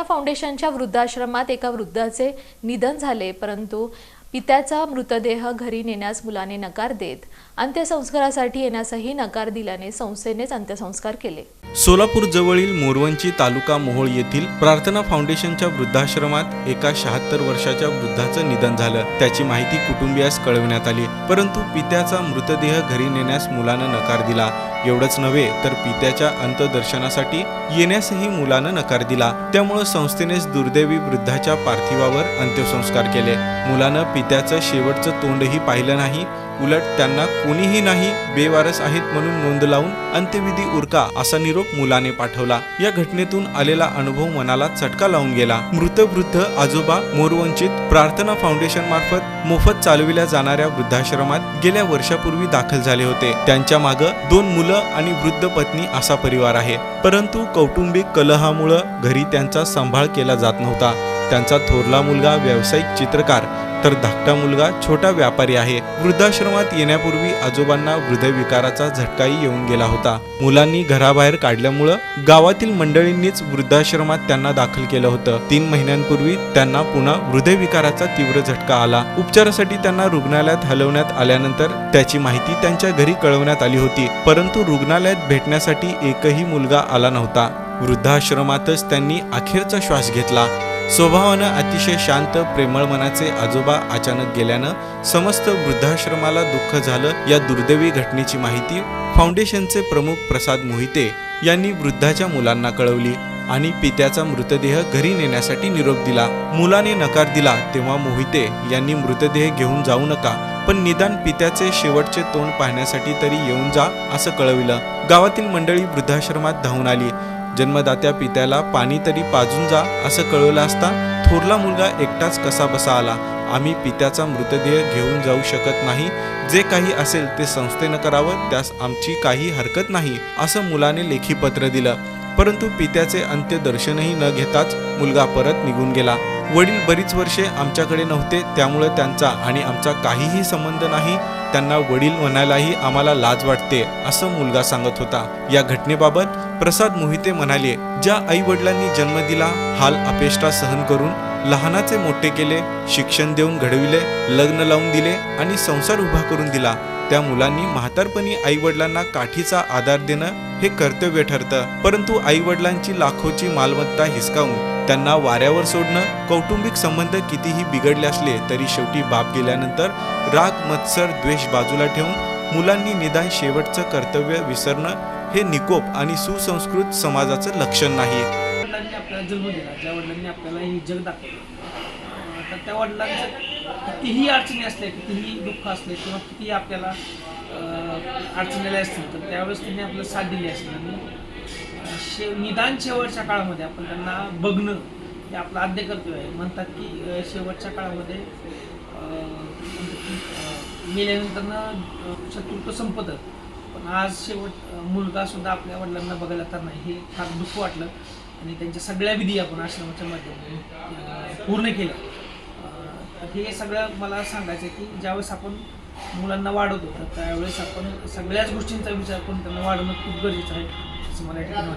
प्रार्थना फाउंडेशनच्या वृद्धाश्रमात एका वृद्धाचे निधन झाले परंतु पित्याचा मृतदेह घरी नेण्यास मुलाने नकार देत अंत्यसंस्कारासाठी येण्यासही नकार दिल्याने संस्थेनेच अंत्यसंस्कार केले. सोलापूर जवळील मोरवंची तालुका मोहोळ येथील प्रार्थना फाउंडेशनच्या वृद्धाश्रमात एका शहात्तर वर्षाच्या वृद्धाचं निधन झालं. त्याची माहिती कुटुंबियास कळवण्यात आली परंतु पित्याचा मृतदेह घरी नेण्यास मुलानं नकार दिला. एवढंच नव्हे तर पित्याच्या अंतदर्शनासाठी येण्यासही मुलानं नकार दिला. त्यामुळे संस्थेनेच दुर्दैवी वृद्धाच्या पार्थिवावर अंत्यसंस्कार केले. मुलानं पित्याचं शेवटचं तोंडही पाहिलं नाही उलट त्यांना कोणीही नाही बेवारस आहेत म्हणून नोंद लावून अंत्यविधी उरका असा निरोप मुलाने पाठवला. या घटनेतून आलेला अनुभव मनाला चटका लावून गेला. मृत वृद्ध आजोबा मोरवंचित प्रार्थना फाउंडेशन मार्फत मोफत चालविल्या जाणाऱ्या वृद्धाश्रमात गेल्या वर्षापूर्वी दाखल झाले होते. त्यांच्या मागे दोन मुलं आणि वृद्ध पत्नी असा परिवार आहे. परंतु कौटुंबिक कलहामुळं घरी त्यांचा सांभाळ केला जात नव्हता. त्यांचा थोरला मुलगा व्यावसायिक चित्रकार तर धाकटा मुलगा छोटा व्यापारी आहे. वृद्धाश्रमात येण्यापूर्वी आजोबांना हृदयविकाराचा झटकाही येऊन गेला होता. मुलांनी घराबाहेर काढल्यामुळं गावातील मंडळींनीच वृद्धाश्रमात त्यांना दाखल केलं होतं. तीन महिन्यांपूर्वी त्यांना पुन्हा हृदयविकाराचा तीव्र झटका आला. उपचारासाठी त्यांना रुग्णालयात हलवण्यात आल्यानंतर त्याची माहिती त्यांच्या घरी कळवण्यात आली होती. परंतु रुग्णालयात भेटण्यासाठी एकही मुलगा आला नव्हता. वृद्धाश्रमातच त्यांनी अखेरचा श्वास घेतला. स्वभावानं अतिशय शांत प्रेमळ मनाचे आजोबा अचानक गेल्यानं समस्त वृद्धाश्रमाला दुःख झालं. या दुर्दैवी घटनेची माहिती फाउंडेशनचे प्रमुख प्रसाद मोहिते यांनी वृद्धाच्या मुलांना कळवली आणि पित्याचा मृतदेह घरी नेण्यासाठी निरोप दिला. मुलाने नकार दिला तेव्हा मोहिते यांनी मृतदेह घेऊन जाऊ नका पण निदान पित्याचे शेवटचे तोंड पाहण्यासाठी तरी येऊन जा असं कळविलं. गावातील मंडळी वृद्धाश्रमात धावून आली. जन्मदात्या पित्याला पाणी तरी पाजून जा असं कळवलं असता थोरला मुलगा एकटाच कसा बसा आला. आम्ही पित्याचा मृतदेह घेऊन जाऊ शकत नाही. जे काही असेल ते संस्थेनं करावं त्यास आमची काही हरकत नाही असं मुलाने लेखी पत्र दिलं. परंतु पित्याचे अंत्यदर्शनही न घेताच मुलगा परत निघून गेला. वडील बरीच वर्षे आमच्याकडे नव्हते त्यामुळे त्यांचा आणि आमचा काहीही संबंध नाही. त्यांना वडील म्हणायलाही आम्हाला लाज वाटते असं मुलगा सांगत होता. या घटनेबाबत प्रसाद मोहिते म्हणाले ज्या आई वडिलांनी जन्म दिला हाल अपेष्टा सहन करून लहानाचे मोठे केले शिक्षण देऊन घडविले लग्न लावून दिले आणि संसार उभा करून दिला. त्या मुलांनी म्हातारपणी आई वडिलांना काठीचा आधार देणं हे कर्तव्य ठरतं. परंतु आई वडिलांची लाखोची मालमत्ता हिसकावून त्यांना वाऱ्यावर सोडणं कौटुंबिक संबंध कितीही बिघडले असले तरी शेवटी बाप गेल्यानंतर राग मत्सर द्वेष बाजूला ठेवून मुलांनी निदान शेवटचं कर्तव्य विसरणं हे निकोप आणि सुसंस्कृत समाजाचं लक्षण नाही. वडिलांनी आपल्याला जन्म दिला ज्या वडिलांनी आपल्याला हे जग दाखवलं तर त्या वडिलांचं कितीही अडचणी असल्या कितीही दुःख असले किंवा कितीही आपल्याला अडचणीला असतील तर त्यावेळेस त्यांनी आपल्याला साथ दिली असेल. आणि शे निदान शेवटच्या काळामध्ये आपण त्यांना बघणं हे आपलं आद्य कर्तव्य आहे. म्हणतात की शेवटच्या काळामध्ये अं, मेल्यानंतरनं शत्रुत्व संपतं पण आज शेवट मुलगासुद्धा आपल्या वडिलांना बघायला तर नाही हे फार दुःख वाटलं. आणि त्यांच्या सगळ्या विधी आपण आश्रमाच्या माध्यमातून पूर्ण केल्या. हे सगळं मला सांगायचं आहे की ज्यावेळेस आपण मुलांना वाढवतो तर त्यावेळेस आपण सगळ्याच गोष्टींचा विचार करून त्यांना वाढवणं खूप गरजेचं आहे असं मला